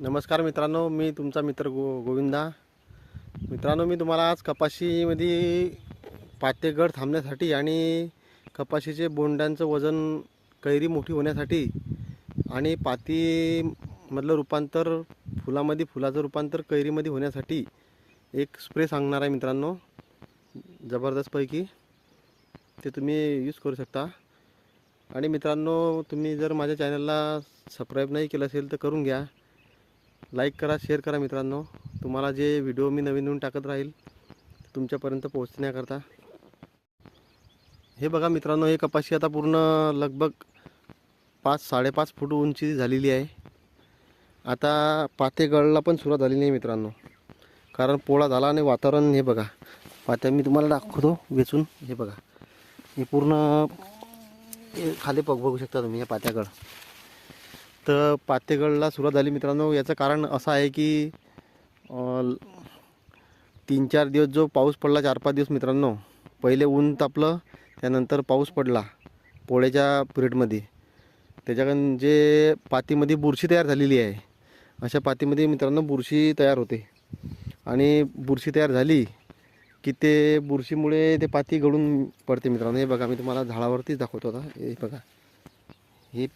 नमस्कार मित्रांनो मी तुमचा मित्र गो गोविंदा. मित्रांनो मी तुम्हाला आज कपाशीमध्ये पातेगड थांबण्यासाठी आणि कपाशीचे बोंडांचं वजन कैरी मोठी होण्यासाठी आणि पातीमधलं रूपांतर फुलामध्ये फुलाचं रूपांतर कैरीमध्ये होण्यासाठी एक स्प्रे सांगणार आहे मित्रांनो. जबरदस्तपैकी ते तुम्ही यूज करू शकता. आणि मित्रांनो तुम्ही जर माझ्या चॅनलला सबस्क्राईब नाही केलं असेल तर करून घ्या. लाईक करा शेअर करा मित्रांनो. तुम्हाला जे व्हिडिओ मी नवीन नवीन टाकत राहील तुमच्यापर्यंत पोहोचण्याकरता. हे बघा मित्रांनो हे कपाशी आता पूर्ण लगभग पाच साडेपाच फूट उंची झालेली आहे. आता पाते गळला पण सुरुवात झालेली नाही मित्रांनो. कारण पोळा झाला आणि वातावरण हे बघा. पात्या मी तुम्हाला दाखवतो वेचून. हे बघा. हे पूर्ण खाली पग बघू शकता तुम्ही या पात्यागड तर पातेगडला सुरुवात झाली मित्रांनो. याचं कारण असं आहे की तीन चार दिवस जो पाऊस पडला चार पाच दिवस मित्रांनो पहिले ऊन तापलं त्यानंतर पाऊस पडला पोळ्याच्या पिरियडमध्ये. त्याच्याकडून जे पातीमध्ये बुरशी तयार झालेली आहे अशा पातीमध्ये मित्रांनो बुरशी तयार होते. आणि बुरशी तयार झाली की ते बुरशीमुळे ते पाती गळून पडते मित्रांनो. हे बघा मी तुम्हाला झाडावरतीच दाखवतो आता. हे बघा. हे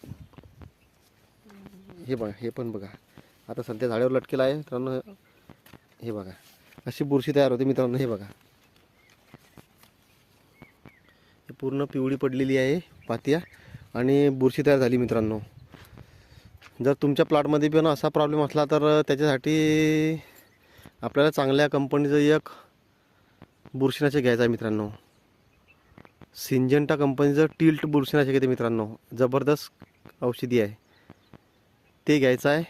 हे बघा हे पण बघा. आता सध्या झाडावर लटकेला आहे मित्रांनो हे बघा. अशी बुरशी तयार होते मित्रांनो हे बघा. हे पूर्ण पिवळी पडलेली आहे पातिया आणि बुरशी तयार झाली मित्रांनो. जर तुमच्या प्लॉटमध्ये पण असा प्रॉब्लेम असला तर त्याच्यासाठी आपल्याला चांगल्या कंपनीचं एक बुरशीनाशक घ्यायचं आहे मित्रांनो. सिंजंटा कंपनीचं टिल्ट बुरशीनाशक येते मित्रांनो. जबरदस्त औषधी आहे. ते घ्यायचं आहे.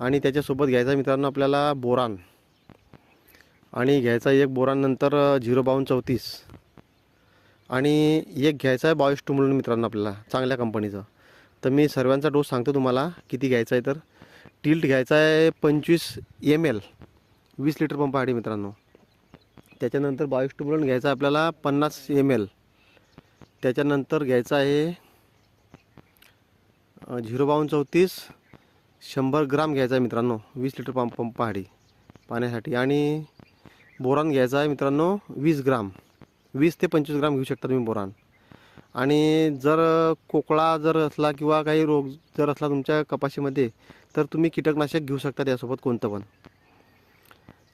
आणि त्याच्यासोबत घ्यायचा आहे मित्रांनो आपल्याला बोरान. आणि घ्यायचा एक बोरान नंतर झिरो बावन्न चौतीस. आणि एक घ्यायचा आहे बावीस टू म्हणून मित्रांनो आपल्याला चांगल्या कंपनीचं. तर मी सर्वांचा डोस सांगतो तुम्हाला किती घ्यायचा आहे तर. टिल्ट घ्यायचा आहे पंचवीस एम एल वीस लिटर पंप आहे मित्रांनो. त्याच्यानंतर बावीस टू म्हणून घ्यायचा आहे आपल्याला पन्नास एम एल त्याच्यानंतर घ्यायचा आहे झिरो बावन्न चौतीस. शंभर ग्राम घ्यायचा आहे मित्रांनो. वीस लिटर पंप पंप पहाडी पाण्यासाठी. आणि बोरान घ्यायचा आहे मित्रांनो वीस ग्राम. वीस ते पंचवीस ग्राम घेऊ शकता तुम्ही बोरान. आणि जर कोकळा जर असला किंवा काही रोग जर असला तुमच्या कपाशीमध्ये तर तुम्ही कीटकनाशक घेऊ शकता त्यासोबत कोणतं पण.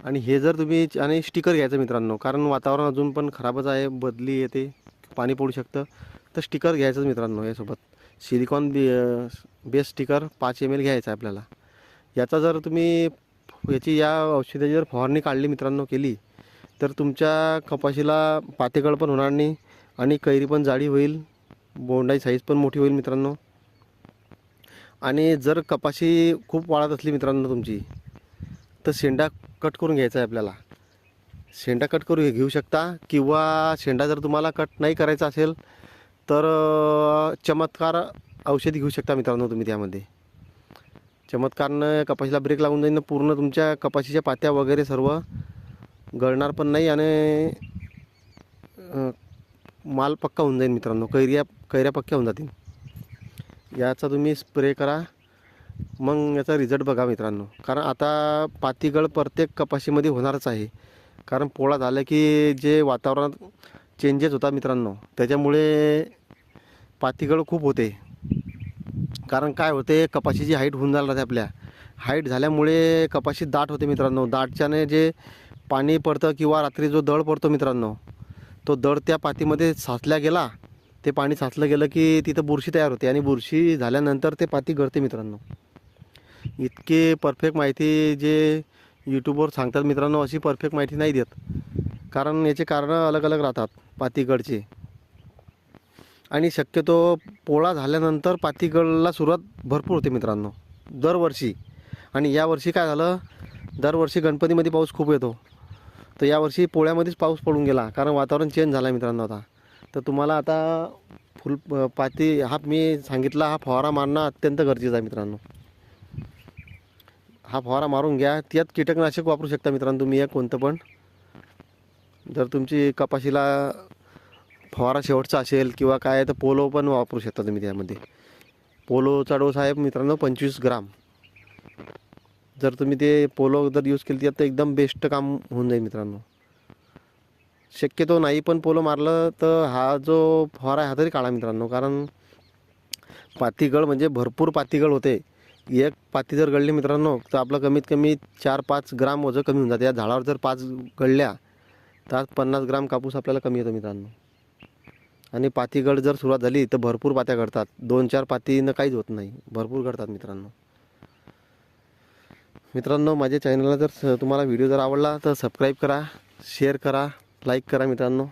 आणि हे जर तुम्ही आणि स्टिकर घ्यायचं मित्रांनो कारण वातावरण अजून पण खराबच आहे बदली येते पाणी पडू शकतं. तर स्टिकर घ्यायचंच मित्रांनो यासोबत. सिलिकॉन बी बेस स्टिकर पाच एम एल घ्यायचा आहे आपल्याला. याचा जर तुम्ही याची या औषधाची जर फवारणी काढली मित्रांनो केली तर तुमच्या कपाशीला पातेगळ पण होणार नाही आणि कैरी पण जाडी होईल बोंडाई साईज पण मोठी होईल मित्रांनो. आणि जर कपाशी खूप वाढत असली मित्रांनो तुमची तर शेंडा कट करून घ्यायचा आहे आपल्याला. शेंडा कट करू घेऊ शकता किंवा शेंडा जर तुम्हाला कट नाही करायचा असेल तर चमत्कार औषधी घेऊ शकता मित्रांनो तुम्ही त्यामध्ये. चमत्कारनं कपाशीला ब्रेक लागून जाईन पूर्ण तुमच्या कपाशीच्या पात्या वगैरे सर्व गळणार पण नाही आणि माल पक्का होऊन जाईल मित्रांनो. कैऱ्या कैऱ्या पक्क्या होऊन जातील. याचा तुम्ही स्प्रे करा. मग याचा रिझल्ट बघा मित्रांनो. कारण आता पातीगळ प्रत्येक कपाशीमध्ये होणारच आहे. कारण पोळा झाला की जे वातावरणात चेंजेस होता मित्रांनो. त्याच्यामुळे पातीगळ खूप होते. कारण काय होते कपाशीची हाईट होऊन जाणार राहते आपल्या. हाईट झाल्यामुळे कपाशी दाट होते मित्रांनो. दाटच्याने जे पाणी पडतं किंवा रात्री जो दळ पडतो मित्रांनो तो दळ त्या पातीमध्ये साचल्या गेला ते पाणी साचलं गेलं की तिथं बुरशी तयार होते आणि बुरशी झाल्यानंतर ते पाती गळते मित्रांनो. इतके परफेक्ट माहिती जे यूट्यूबवर सांगतात मित्रांनो अशी परफेक्ट माहिती नाही देत. कारण याचे कारणं अलग अलग राहतात पातीगडचे. आणि शक्यतो पोळा झाल्यानंतर पातीगडला सुरुवात भरपूर होते मित्रांनो दरवर्षी. आणि यावर्षी काय झालं दरवर्षी गणपतीमध्ये पाऊस खूप येतो. तर यावर्षी पोळ्यामध्येच पाऊस पडून गेला कारण वातावरण चेंज झालं मित्रांनो आता. तर तुम्हाला आता फुल पाती हा मी सांगितला हा फवारा मारणं अत्यंत गरजेचं आहे मित्रांनो. हा फवारा मारून घ्या त्यात कीटकनाशक वापरू शकता मित्रांनो तुम्ही या कोणतं पण. जर तुमची कपाशीला फवारा शेवटचा असेल किंवा काय तर पोलो पण वापरू शकता तुम्ही त्यामध्ये. पोलोचा डोस आहे मित्रांनो पंचवीस ग्राम. जर तुम्ही ते पोलो जर यूज केली तर एकदम बेस्ट काम होऊन जाईल मित्रांनो. शक्यतो नाही पण पोलो मारलं तर हा जो फवारा आहे हा तरी काढा मित्रांनो. कारण पातीगळ म्हणजे भरपूर पातीगळ होते. एक पाती जर गळली मित्रांनो तर आपलं कमीत कमी चार पाच ग्राम वजन कमी होऊन जाते. या झाडावर जर पाच गळल्या तर पन्नास ग्राम कापूस आपल्याला कमी येतो मित्रांनो. आणि पातीगड जर सुरुवात झाली तर भरपूर पात्या घडतात. दोन चार पातीनं काहीच होत नाही. भरपूर घडतात मित्रांनो. मित्रांनो माझ्या चॅनलला जर तुम्हाला व्हिडिओ जर आवडला तर सबस्क्राईब करा शेअर करा लाईक करा मित्रांनो.